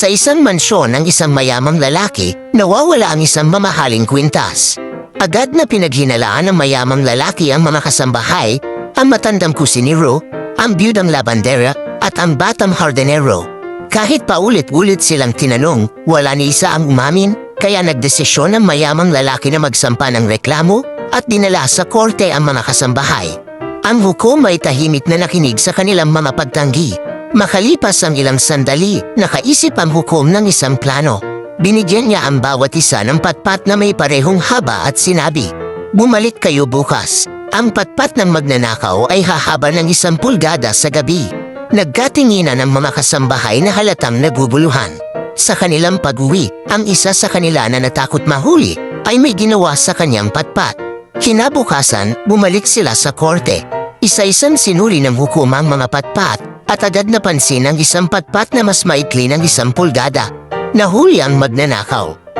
Sa isang mansyon ng isang mayamang lalaki, nawawala ang isang mamahaling kwintas. Agad na pinaghinalaan ng mayamang lalaki ang mga kasambahay, ang matandang kusinero, ang biyudang labandera, at ang batang hardinero. Kahit paulit-ulit silang tinanong, wala ni isa ang umamin, kaya nagdesisyon ang mayamang lalaki na magsampa ng reklamo at dinala sa korte ang mga kasambahay. Ang hukom ay tahimik na nakinig sa kanilang mga pagtanggi. Makalipas ang ilang sandali, nakaisip ang hukom ng isang plano. Binigyan niya ang bawat isa ng patpat na may parehong haba at sinabi, Bumalik kayo bukas. Ang patpat ng magnanakaw ay hahaba ng isang pulgada sa gabi. Nagkatinginan ang mga kasambahay na halatang naguguluhan. Sa kanilang pag-uwi, ang isa sa kanila na natakot mahuli ay may ginawa sa kanyang patpat. Kinabukasan, bumalik sila sa korte. Isa-isang sinuri ng hukumang mga patpat at agad napansin ang isang patpat na mas maikli ng isang pulgada. Nahuli ang magnanakaw.